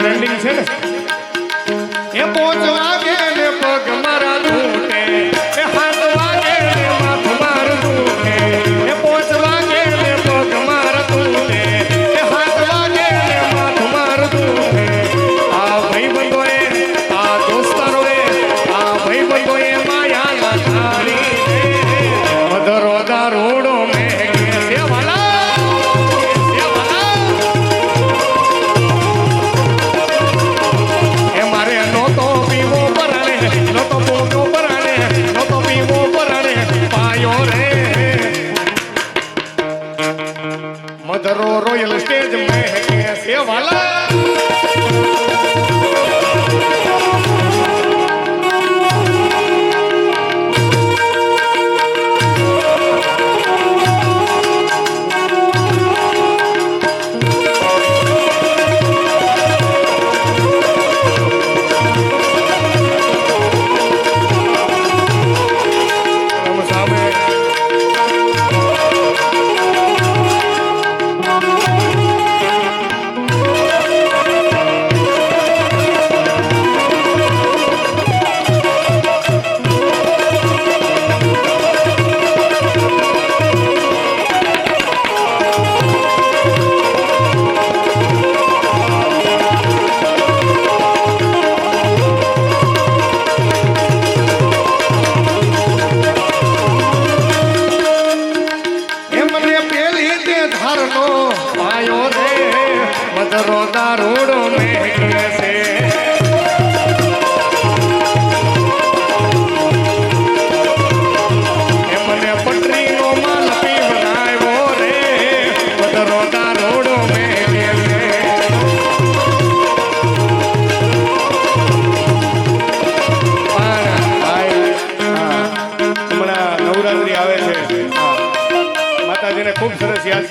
Trending છે ને 哎呀完了。પાયો રે મધરો દારૂડો મેં છે. મને પટરીનો માલ પીવડાવ્યો રે મધરો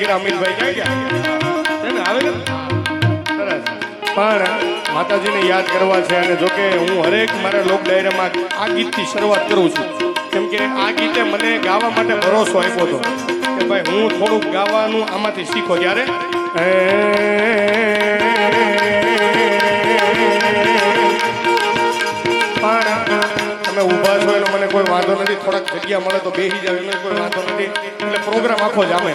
યાદ અમિતભાઈ ક્યાં ગયા? આવે ને? સરસ. પણ માતાજીને યાદ કરવા છે અને જોકે હું હરેક મારા લોક ડાયરામાં આ ગીતથી શરૂઆત કરું છું. કેમ કે આ ગીતે મને ગાવા માટે ભરોસો આપ્યો હતો. કે ભાઈ હું થોડુંક ગાવાનું આમાંથી શીખો ત્યારે પણ તમે ઊભા છો એનો મને કોઈ વાંધો નથી. થોડાક જગ્યા મળે તો બેસી જાવ એનો કોઈ વાંધો નથી. એટલે પ્રોગ્રામ આખો જામે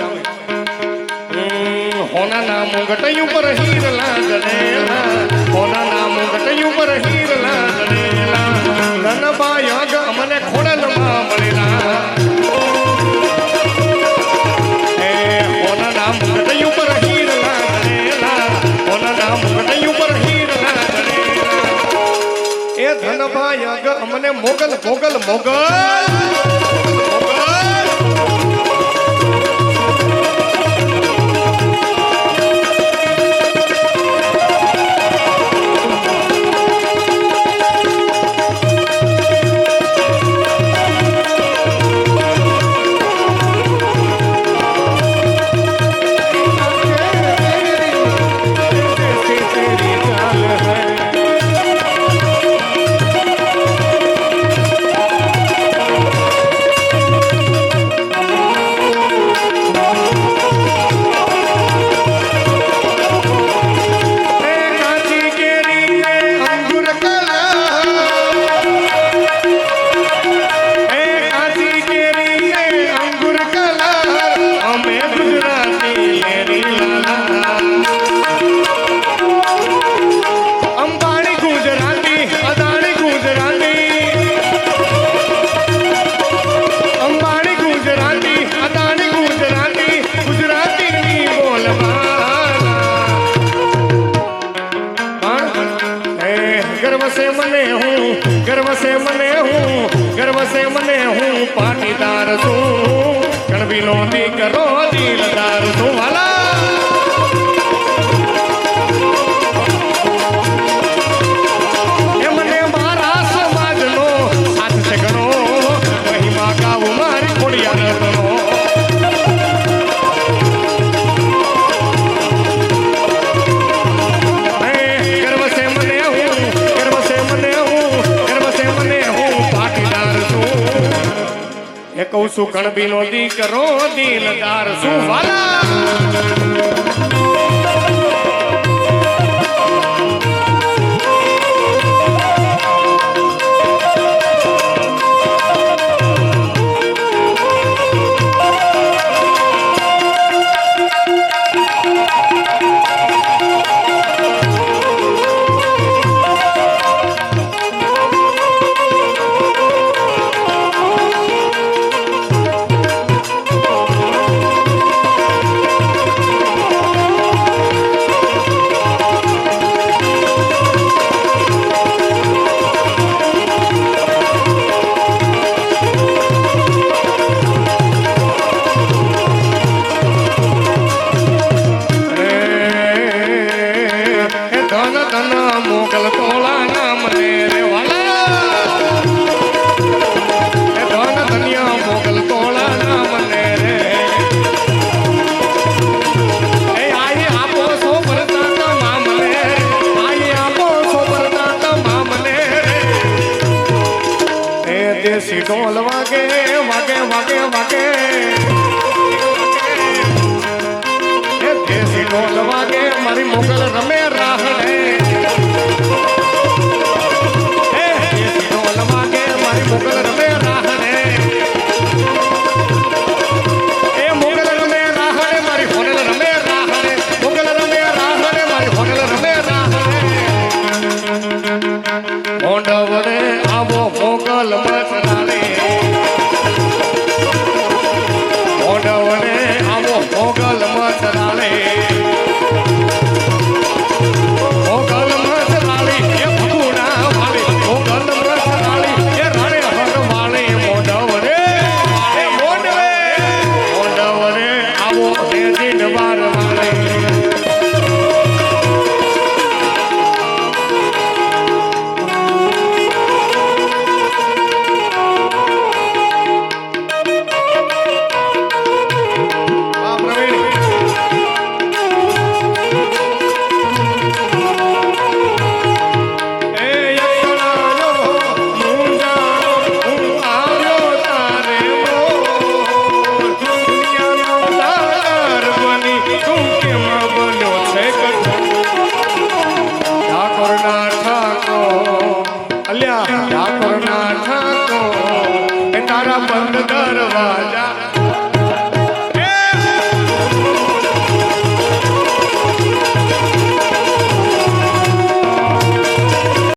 હોના નામ ગટૈયું પર હીર લાગડેલા હોના નામ ગટૈયું પર હીર લાગડેલા ધન બાયગ અમને ખોડલમાં મળેલા એ હોના નામ ગટૈયું પર હીર લાગડેલા હોના નામ ગટૈયું પર હીર લાગડેલા એ ધનભાઈ અગ અમને મોગલ મોગલ મોગલ સે મને હું ગર્વ સે મને હું પાટીદાર છું. કણબીનો દીકરો એ કહું છું કણબીનો દીકરો દિલદાર શું વાલા દેશી ઢોલ વાગે વાગે વાગે વાગે. દેશી ઢોલ વાગે મારી મોગલ રમે આવો મોગલ મચરાવે અલ્યા ઠાકોર ના ઠાકોર તારા બંધ દરવાજા.